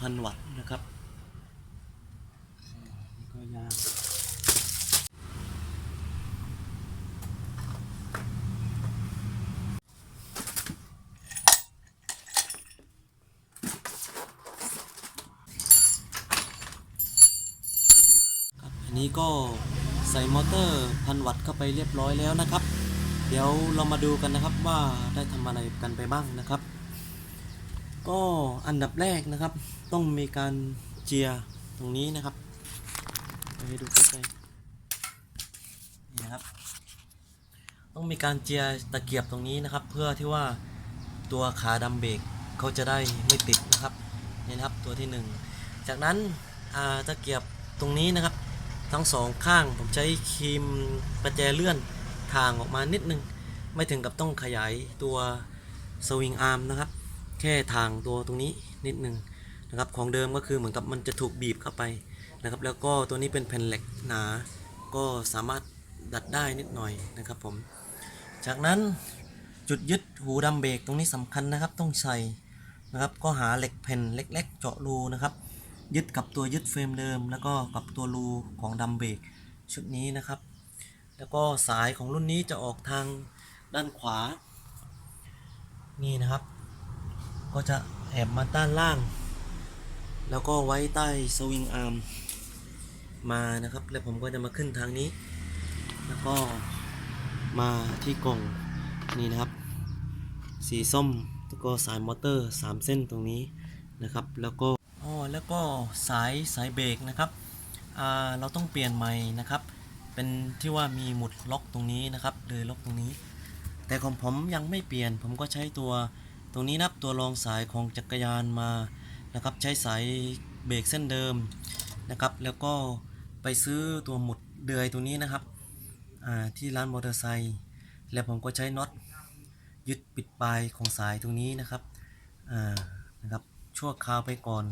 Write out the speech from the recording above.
พันวัตต์นะครับนี่ก็ยางครับอันนี้ก็ใส่มอเตอร์พันวัตต์เข้าไปเรียบร้อยแล้วนะครับ เดี๋ยวเรามาดูกันนะครับว่าได้ทำอะไรกันไปบ้างนะครับ ก็อันดับแรกนะครับ ต้องมีการเจียตรงนี้นะครับไปดูใกล้ๆนี่นะครับ ต้องมีการเจียตะเกียบตรงนี้นะครับ เพื่อที่ว่าตัวขาดัมเบรกเขาจะได้ไม่ติดนะครับนี่นะครับตัวที่หนึ่งจากนั้นตะเกียบตรงนี้นะครับ ทั้งสองข้างผมใช้ครีมประแจเลื่อนทางออกมานิดนึง ไม่ถึงกับต้องขยายตัวสวิงอาร์มนะครับ แค่ทางตัวตรงนี้นิดนึงนะครับของเดิมก็คือเหมือนกับมันจะถูกบีบเข้าไปนะครับ แล้วก็ตัวนี้เป็นแผ่นเหล็กหนา ก็สามารถดัดได้นิดหน่อยนะครับผม จากนั้นจุดยึดหูดัมเบรกตรงนี้สำคัญนะครับ ต้องใส่นะครับก็หาเหล็กแผ่นเล็ก ๆ เจาะรูนะครับ ยึดกับตัวยึดเฟรมเดิม แล้วก็กับตัวรูของดัมเบรกชุดนี้นะครับ แล้วก็สายของรุ่นนี้จะออกทางด้านขวา นี่นะครับ ก็จะแอบมาด้านล่าง แล้วก็ไว้ใต้สวิงอาร์มมานะครับ แล้วผมก็จะมาขึ้นทางนี้ แล้วก็มาที่กล่องนี่นะครับ สีส้มแล้วก็สายมอเตอร์ 3 เส้นตรงนี้นะครับ แล้วก็อ๋อแล้วก็สายสายเบรกนะครับเราต้องเปลี่ยนใหม่นะครับ เป็นที่ว่ามีหมุดล็อกตรงนี้นะครับเลยล็อกตรงนี้ แต่ของผมยังไม่เปลี่ยนผมก็ใช้ตัว ตรงนี้นะครับตัวรองสายของจักรยานมานะครับใช้สายเบรกเส้นเดิมนะครับ แล้วก็ไปซื้อตัวหมุดเดือยตัวนี้นะครับที่ร้านมอเตอร์ไซค์แล้วผมก็ใช้น็อตยึดปิดปลายของสายตรงนี้นะครับนะครับชั่วคราวไปก่อน